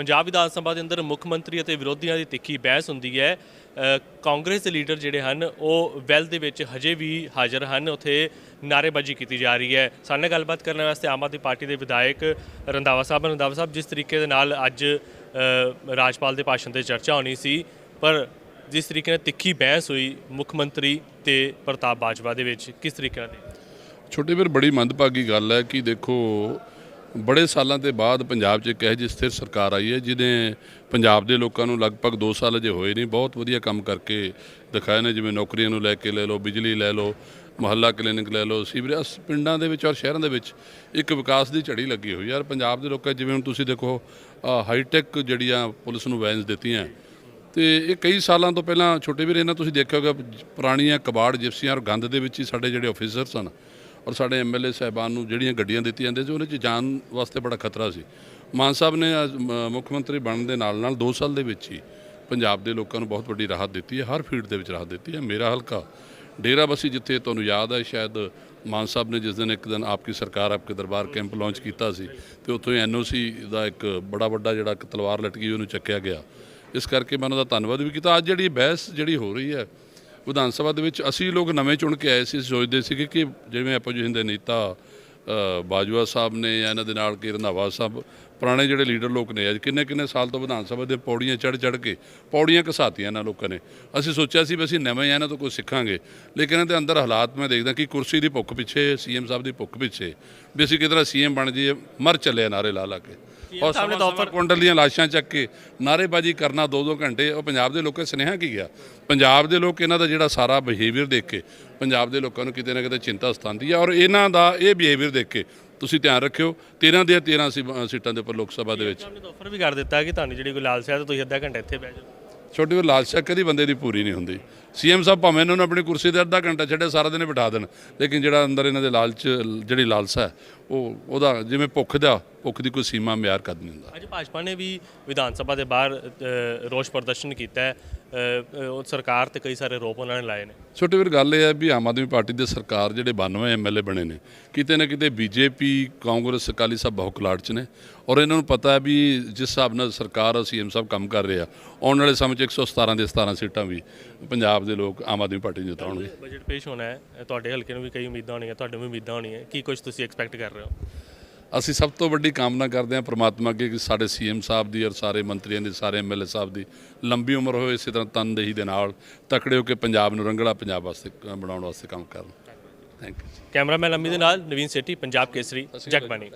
ਪੰਜਾਬ ਵਿਧਾਨ ਸਭਾ ਦੇ ਅੰਦਰ ਮੁੱਖ ਮੰਤਰੀ ਅਤੇ ਵਿਰੋਧੀਆਂ ਦੀ ਤਿੱਖੀ ਬਹਿਸ ਹੁੰਦੀ ਹੈ ਕਾਂਗਰਸ ਦੇ ਲੀਡਰ ਜਿਹੜੇ ਹਨ, ਉਹ ਵੈਲ ਦੇ ਵਿੱਚ ਹਜੇ ਵੀ ਹਾਜ਼ਰ ਹਨ ਉੱਥੇ ਨਾਅਰੇਬਾਜ਼ੀ ਕੀਤੀ ਜਾ ਰਹੀ ਹੈ ਸਾਡੇ ਨਾਲ ਗੱਲਬਾਤ ਕਰਨ ਵਾਸਤੇ ਆਮ ਆਦਮੀ ਪਾਰਟੀ ਦੇ ਵਿਧਾਇਕ ਰੰਧਾਵਾ ਸਾਹਿਬ ਹਨ। ਰੰਧਾਵਾ ਸਾਹਿਬ, ਜਿਸ ਤਰੀਕੇ ਦੇ ਨਾਲ ਅੱਜ ਰਾਜਪਾਲ ਦੇ ਭਾਸ਼ਣ ਤੇ ਚਰਚਾ ਹੋਣੀ ਸੀ, ਪਰ ਜਿਸ ਤਰੀਕੇ ਨਾਲ ਤਿੱਖੀ ਬਹਿਸ ਹੋਈ ਮੁੱਖ ਮੰਤਰੀ ਤੇ ਪ੍ਰਤਾਪ ਬਾਜਵਾ ਦੇ ਵਿੱਚ, ਕਿਸ ਤਰੀਕੇ ਨਾਲ ਦੇਖਦੇ? ਛੋਟੇ ਵੀਰ, ਬੜੀ ਮੰਦਭਾਗੀ ਗੱਲ ਹੈ ਕਿ ਦੇਖੋ ਬੜੇ ਸਾਲਾਂ ਦੇ ਬਾਅਦ ਪੰਜਾਬ 'ਚ ਇੱਕ ਇਹੋ ਜਿਹੀ ਸਥਿਰ ਸਰਕਾਰ ਆਈ ਹੈ, ਜਿਹਨੇ ਪੰਜਾਬ ਦੇ ਲੋਕਾਂ ਨੂੰ ਲਗਭਗ 2 ਸਾਲ ਅਜੇ ਹੋਏ ਨਹੀਂ। ਬਹੁਤ ਵਧੀਆ ਕੰਮ ਕਰਕੇ ਦਿਖਾਏ ਨੇ, ਜਿਵੇਂ ਨੌਕਰੀਆਂ ਨੂੰ ਲੈ ਕੇ ਲੈ ਲਓ, ਬਿਜਲੀ ਲੈ ਲਓ, ਮੁਹੱਲਾ ਕਲੀਨਿਕ ਲੈ ਲਓ। ਸੀਵਰੇਜ ਪਿੰਡਾਂ ਦੇ ਵਿੱਚ ਔਰ ਸ਼ਹਿਰਾਂ ਦੇ ਵਿੱਚ ਇੱਕ ਵਿਕਾਸ ਦੀ ਝੜੀ ਲੱਗੀ ਹੋਈ ਯਾਰ ਪੰਜਾਬ ਦੇ ਲੋਕਾਂ, ਜਿਵੇਂ ਹੁਣ ਤੁਸੀਂ ਦੇਖੋ ਹਾਈਟੈਕ ਜਿਹੜੀਆਂ ਪੁਲਿਸ ਨੂੰ ਵੈਨਸ ਦਿੱਤੀਆਂ, ਤੇ ਇਹ ਕਈ ਸਾਲਾਂ ਤੋਂ ਪਹਿਲਾਂ ਛੋਟੇ ਵੀਰ, ਇਹਨਾਂ ਤੁਸੀਂ ਦੇਖਿਆ ਹੋਗਾ ਪੁਰਾਣੀਆਂ ਕਬਾੜ, ਜਿਪਸੀਆਂ ਔਰ ਗੰਦ ਦੇ ਵਿੱਚ ਹੀ ਸਾਡੇ ਜਿਹੜੇ ਆਫੀਸਰ ਸਨ ਔਰ ਸਾਡੇ ਐਮਐਲਏ ਸਾਹਿਬਾਨ ਨੂੰ ਜਿਹੜੀਆਂ ਗੱਡੀਆਂ ਦਿੱਤੀਆਂ ਜਾਂਦੀਆਂ ਸੀ, ਉਹਦੇ 'ਚ ਜਾਨ ਵਾਸਤੇ ਬੜਾ ਖਤਰਾ ਸੀ। ਮਾਨ ਸਾਹਿਬ ਨੇ ਅੱਜ ਮੁੱਖ ਮੰਤਰੀ ਬਣਨ ਦੇ ਨਾਲ ਨਾਲ 2 ਸਾਲ ਦੇ ਵਿੱਚ ਹੀ ਪੰਜਾਬ ਦੇ ਲੋਕਾਂ ਨੂੰ ਬਹੁਤ ਵੱਡੀ ਰਾਹਤ ਦਿੱਤੀ ਹੈ, ਹਰ ਫੀਲਡ ਦੇ ਵਿੱਚ ਰਾਹਤ ਦਿੱਤੀ ਹੈ। ਮੇਰਾ ਹਲਕਾ ਡੇਰਾ ਬਸੀ ਜਿੱਥੇ ਤੁਹਾਨੂੰ ਯਾਦ ਹੈ, ਸ਼ਾਇਦ ਮਾਨ ਸਾਹਿਬ ਨੇ ਜਿਸ ਦਿਨ ਇੱਕ ਦਿਨ ਆਪਕੀ ਸਰਕਾਰ, ਆਪਕੇ ਦਰਬਾਰ ਕੈਂਪ ਲਾਂਚ ਕੀਤਾ ਸੀ ਤੇ ਉੱਥੋਂ ਐਨਓਸੀ ਦਾ ਇੱਕ ਬੜਾ ਵੱਡਾ ਜਿਹੜਾ ਇੱਕ ਤਲਵਾਰ ਲਟਕੀ, ਉਹਨੂੰ ਚੱਕਿਆ ਗਿਆ। ਇਸ ਕਰਕੇ ਮੈਂ ਉਹਨਾਂ ਦਾ ਧੰਨਵਾਦ ਵੀ ਕੀਤਾ। ਅੱਜ ਜਿਹੜੀ ਬਹਿਸ ਜਿਹੜੀ ਹੋ ਰਹੀ ਹੈ ਵਿਧਾਨ ਸਭਾ ਦੇ ਵਿੱਚ ਅਸੀਂ ਲੋਕ ਨਵੇਂ ਚੁਣ ਕੇ ਆਏ ਸੀ ਸੋਚਦੇ ਸੀਗੇ ਕਿ ਜਿਵੇਂ ਆਪੋਜੀਸ਼ਨ ਦੇ ਨੇਤਾ ਬਾਜਵਾ ਸਾਹਿਬ ਨੇ ਜਾਂ ਇਹਨਾਂ ਦੇ ਨਾਲ ਕੀ ਰੰਧਾਵਾ ਸਾਹਿਬ, ਪੁਰਾਣੇ ਜਿਹੜੇ ਲੀਡਰ ਲੋਕ ਨੇ, ਅੱਜ ਕਿੰਨੇ ਕਿੰਨੇ ਸਾਲ ਤੋਂ ਵਿਧਾਨ ਸਭਾ ਦੇ ਪੌੜੀਆਂ ਚੜ ਚੜ ਕੇ ਪੌੜੀਆਂ ਘਸਾਤੀਆਂ ਇਹਨਾਂ ਲੋਕਾਂ ਨੇ। ਅਸੀਂ ਸੋਚਿਆ ਸੀ ਵੀ ਅਸੀਂ ਨਵੇਂ ਆ, ਇਹਨਾਂ ਤੋਂ ਕੁਝ ਸਿੱਖਾਂਗੇ। ਲੇਕਿਨ ਇਹਨਾਂ ਦੇ ਅੰਦਰ ਹਾਲਾਤ ਮੈਂ ਦੇਖਦਾ ਕਿ ਕੁਰਸੀ ਦੀ ਭੁੱਖ ਪਿੱਛੇ, ਸੀਐਮ ਸਾਹਿਬ ਦੀ ਭੁੱਖ ਪਿੱਛੇ, ਵੀ ਅਸੀਂ ਕਿਧਰ ਸੀਐਮ ਬਣ ਜਾਈਏ, ਮਰ ਚੱਲੇ ਆ ਨਾਰੇ ਲਾ ਲਾ ਕੇ। ਔਰ ਸਾਹਮਣੇ ਤਾਂ ਆਫਰ ਕੁੰਡਲ ਦੀਆਂ ਲਾਸ਼ਾਂ ਚੱਕ ਕੇ ਨਾਰੇਬਾਜ਼ੀ ਕਰਨਾ ਦੋ ਦੋ ਘੰਟੇ ਉਹ ਪੰਜਾਬ ਦੇ ਲੋਕਾਂ ਸੁਨੇਹਾ ਕੀ ਗਿਆ ਪੰਜਾਬ ਦੇ ਲੋਕ ਇਹਨਾਂ ਦਾ ਜਿਹੜਾ ਸਾਰਾ ਬਿਹੇਵੀਅਰ ਦੇਖ ਕੇ ਪੰਜਾਬ ਦੇ ਲੋਕਾਂ ਨੂੰ ਕਿਤੇ ਨਾ ਕਿਤੇ ਚਿੰਤਾ ਸਤਾਉਂਦੀ ਹੈ ਔਰ ਇਹਨਾਂ ਦਾ ਇਹ ਬਿਹੇਵੀਅਰ ਦੇਖ ਕੇ ਤੁਸੀਂ ਧਿਆਨ ਰੱਖਿਓ 13 ਦੀਆਂ 13 ਸੀ- ਸੀਟਾਂ ਦੇ ਉੱਪਰ ਲੋਕ ਸਭਾ ਦੇ ਵਿੱਚ। ਆਫਰ ਵੀ ਕਰ ਦਿੱਤਾ ਕਿ ਤੁਹਾਨੂੰ ਜਿਹੜੀ ਕੋਈ ਲਾਲਸਾ ਹੈ ਤਾਂ ਤੁਸੀਂ ਅੱਧਾ ਘੰਟਾ ਇੱਥੇ ਬਹਿ ਜਾਓ। ਛੋਟੀ ਜਿਹੀ ਲਾਲਸਾ ਕਦੀ ਬੰਦੇ ਦੀ ਪੂਰੀ ਨਹੀਂ ਹੁੰਦੀ। ਸੀਐਮ ਸਾਹਿਬ ਭਾਵੇਂ ਇਹਨਾਂ ਨੂੰ ਆਪਣੀ ਕੁਰਸੀ ਤੇ ਅੱਧਾ ਘੰਟਾ ਛੱਡੇ, ਸਾਰਾ ਦਿਨ ਬਿਠਾ ਦੇਣ। ਲੇਕਿਨ ਜਿਹੜਾ ਅੰਦਰ ਇਹਨਾਂ ਦੇ ਲਾਲਚ, ਜਿਹੜੀ ਲਾਲਸਾ ਹੈ, ਉਹ ਉਹਦਾ ਜਿਵੇਂ ਭੁੱਖ ਦਾ, ਭੁੱਖ ਦੀ ਕੋਈ ਸੀਮਾ ਮਿਆਰ ਕਦ ਨਹੀਂ ਹੁੰਦਾ। ਅੱਜ ਭਾਜਪਾ ਨੇ ਵੀ ਵਿਧਾਨ ਸਭਾ ਦੇ ਬਾਹਰ ਰੋਸ ਪ੍ਰਦਰਸ਼ਨ ਕੀਤਾ ਹੈ। ਉਹ ਸਰਕਾਰ ਤੇ ਕਈ ਸਾਰੇ ਆਰੋਪ ਉਹਨਾਂ ਨੇ ਲਾਏ ਨੇ। ਛੋਟੇ ਵੀਰ ਗੱਲ ਇਹ ਹੈ ਵੀ ਆਮ ਆਦਮੀ ਪਾਰਟੀ ਦੇ ਸਰਕਾਰ ਜਿਹੜੇ 92 ਐਮਐਲਏ ਬਣੇ ਨੇ ਕਿਤੇ ਨਾ ਕਿਤੇ ਬੀਜੇਪੀ ਕਾਂਗਰਸ ਅਕਾਲੀ ਸਭ ਬਹੁਕਲਾੜ ਚ ਨੇ। ਔਰ ਇਹਨਾਂ ਨੂੰ ਪਤਾ ਹੈ ਵੀ ਜਿਸ ਹਿਸਾਬ ਨਾਲ ਸਰਕਾਰ ਸੀਐਮ ਸਾਹਿਬ ਕੰਮ ਕਰ ਰਹੇ ਆ ਆਉਣ ਵਾਲੇ ਸਮੇਂ ਚ 117 ਦੇ 17 ਸੀਟਾਂ ਵੀ ਪੰਜਾਬ ਦੇ ਲੋਕ ਆਮ ਆਦਮੀ ਪਾਰਟੀ ਨੂੰ ਜਿਤਾਉਣਗੇ। ਬਜਟ ਪੇਸ਼ ਹੋਣਾ ਹੈ ਤੁਹਾਡੇ ਹਲਕੇ ਨੂੰ ਵੀ ਕਈ ਉਮੀਦਾਂ ਹੋਣੀਆਂ ਤੁਹਾਡੇ ਵੀ ਉਮੀਦਾਂ ਹੋਣੀਆਂ ਕੀ ਕੁਝ ਤੁਸੀਂ ਐਕਸਪੈਕਟ ਕਰ ਰਹੇ ਹੋ? ਅਸੀਂ ਸਭ ਤੋਂ ਵੱਡੀ ਕਾਮਨਾ ਕਰਦੇ ਹਾਂ ਪ੍ਰਮਾਤਮਾ ਅੱਗੇ ਕਿ ਸਾਡੇ ਸੀਐਮ ਸਾਹਿਬ ਦੀ ਔਰ ਸਾਰੇ ਮੰਤਰੀਆਂ ਦੀ ਸਾਰੇ ਐਮਐਲਏ ਸਾਹਿਬ ਦੀ ਲੰਬੀ ਉਮਰ ਹੋਵੇ ਇਸੇ ਤਰ੍ਹਾਂ ਤਨਦੇਹੀ ਦੇ ਨਾਲ ਤਕੜੇ ਹੋ ਕੇ ਪੰਜਾਬ ਨੂੰ ਰੰਗਲਾ ਪੰਜਾਬ ਵਾਸਤੇ ਬਣਾਉਣ ਵਾਸਤੇ ਕੰਮ ਕਰਨ। ਥੈਂਕ ਯੂ ਕੈਮਰਾਮੈਨ ਅੰਮੀ ਦੇ ਨਾਲ ਨਵੀਨ ਸੇਠੀ ਪੰਜਾਬ ਕੇਸਰੀ ਜਗਬਾਣੀ।